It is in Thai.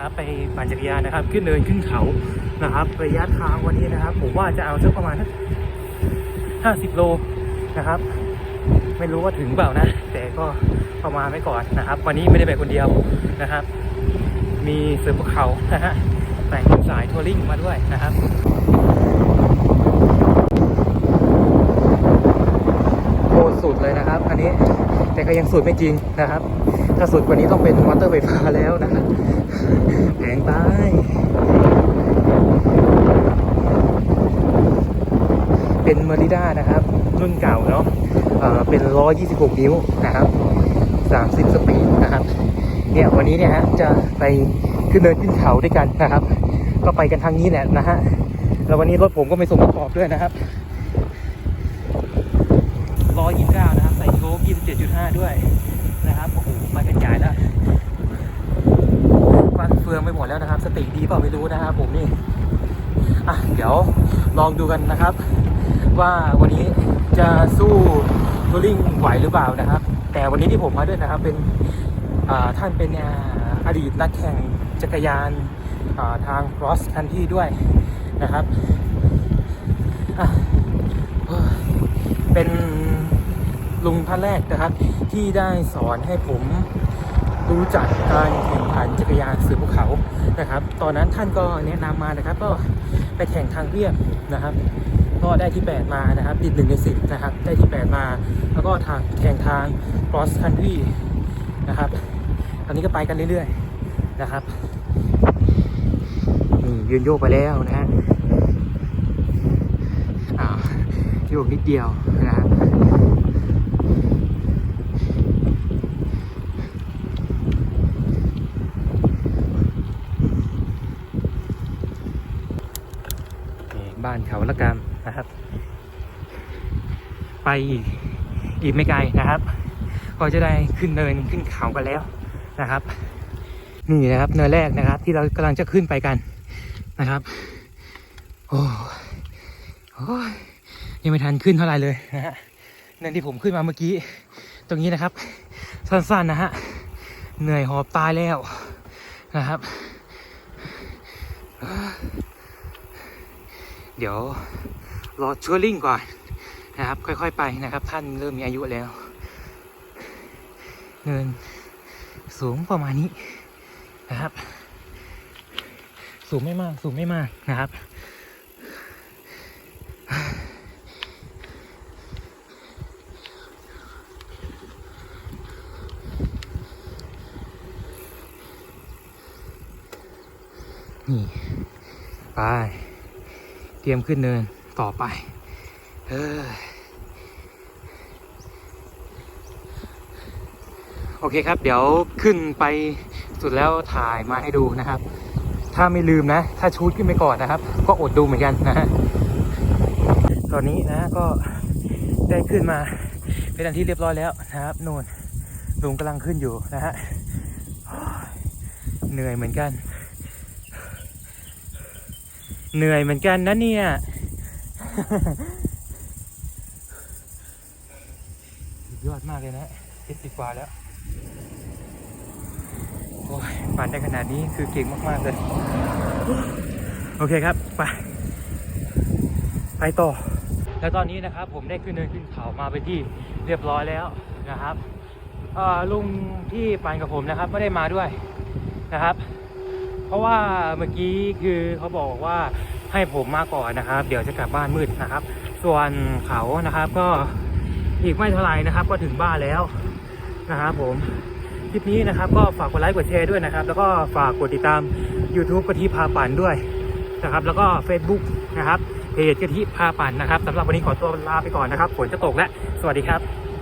นะครับ ไปปั่นจักรยานนะครับ ขึ้นเนินขึ้นเขานะครับ ระยะทางวันนี้นะครับ ผมว่าจะเอาสักประมาณห้าสิบโลนะครับ ไม่รู้ว่าถึงเปล่านะ แต่ก็ประมาณไว้ก่อนนะครับ วันนี้ไม่ได้ไปคนเดียวนะครับ มีเสือภูเขานะฮะแต่งสายทัวริงมาด้วยนะครับโคตรสุดเลยนะครับ อันนี้แต่ก็ยังสุดไม่จริงนะครับ ถ้าสุดกว่านี้ต้องเป็นมอเตอร์ไฟฟ้าแล้วนะครับแพงไปเป็นเมอริด้านะครับ รุ่นเก่าเนาะเอ่อเป็น 126 นิ้วนะครับ 30 สปีดนะครับ เนี่ยวันนี้เนี่ยฮะจะไปขึ้นเดินขึ้นเขาด้วยกันนะครับ ก็ไปกันทางนี้แหละนะฮะ แล้ววันนี้รถผมก็ไม่ส่งประกอบด้วยนะครับร้อยยี่สิบเก้านะครับ ใส่โชคยี่สิบเจ็ดจุดห้าด้วยนะครับโอ้โหไปกันใหญ่แล้วฟันเฟือง ไปหมดแล้วนะครับ สติดีเปล่าไม่รู้นะครับผมนี่อะเดี๋ยวลองดูกันนะครับ ว่าวันนี้จะสู้ทัวริงไหวหรือเปล่านะครับ แต่วันนี้ที่ผมมาด้วยนะครับเป็นอ่าท่านเป็นอดีตนักแข่งจักรยานาทาง cross country ด้วยนะครับอะเป็นลุงท่านแรกนะครับ ที่ได้สอนให้ผมรู้จักการแข่งขันจักรยานเสือภูเขา นะครับ ตอนนั้นท่านก็แนะนำมานะครับ ก็ไปแข่งทางเรียบนะครับ ก็ได้ที่ 8 มานะครับ ติดหนึ่งในสิบนะครับ ได้ที่ 8 มา แล้วก็ทางแข่งทาง cross country นะครับตอนนี้ก็ไปกันเรื่อยๆนะครับนี่ยืนโยกไปแล้วนะฮะอ้าวโยกนิดเดียวนะฮะนี่ บ้านเขาละกรรมนะครับ ไปอีกอีกไม่ไกลนะครับ ก็จะได้ขึ้นเนินขึ้นเขากันแล้วนะครับ นี่นะครับเนินแรกนะครับ ที่เรากำลังจะขึ้นไปกันนะครับ โอ้โอ้ยยังไม่ทันขึ้นเท่าไหร่เลยนะฮะเนินที่ผมขึ้นมาเมื่อกี้ ตรงนี้นะครับ สั้นๆนะฮะเหนื่อยหอบตายแล้วนะครับ เดี๋ยวรอชัวริ่งก่อนนะครับ ค่อยๆไปนะครับ ท่านเริ่มมีอายุแล้ว เนินสูงประมาณนี้นะครับ สูงไม่มาก สูงไม่มากนะครับ นี่ ไป เตรียมขึ้นเนินต่อไป เออโอเคครับ เดี๋ยวขึ้นไปสุดแล้วถ่ายมาให้ดูนะครับ ถ้าไม่ลืมนะ ถ้าชูดขึ้นไปก่อนนะครับ ก็อดดูเหมือนกันนะฮะตอนนี้นะก็ได้ขึ้นมา เป็นอันที่เรียบร้อยแล้วนะครับนู่นลุงกำลังขึ้นอยู่นะฮะเหนื่อยเหมือนกัน เหนื่อยเหมือนกันนะเนี่ยสุดยอดมากเลยนะเจ็ดสิบกว่าแล้ว โอ้ยปั่นได้ขนาดนี้คือเก่งมาก ๆ เลย โอเคครับ ไป ไปต่อ แล้วตอนนี้นะครับ ผมได้ขึ้นเนินขึ้นเขามาไปนที่เรียบร้อยแล้วนะครับอ่อลุงที่ปั่นกับผมนะครับ ไม่ได้มาด้วยนะครับ เพราะว่าเมื่อกี้คือเขาบอกว่าให้ผมมาก่อนนะครับ เดี๋ยวจะกลับบ้านมืดนะครับ ส่วนเขานะครับก็อีกไม่เท่าไหร่นะครับ ก็ถึงบ้านแล้วนะครับผมคลิปนี้นะครับ ก็ฝากกดไลค์กดแชร์ด้วยนะครับ แล้วก็ฝากกดติดตาม YouTube กะทิพาปั่นด้วยนะครับ แล้วก็ Facebook นะครับเพจกะทิพาปั่นนะครับสำหรับวันนี้ขอตัวลาไปก่อนนะครับฝนจะตกแล้วสวัสดีครับ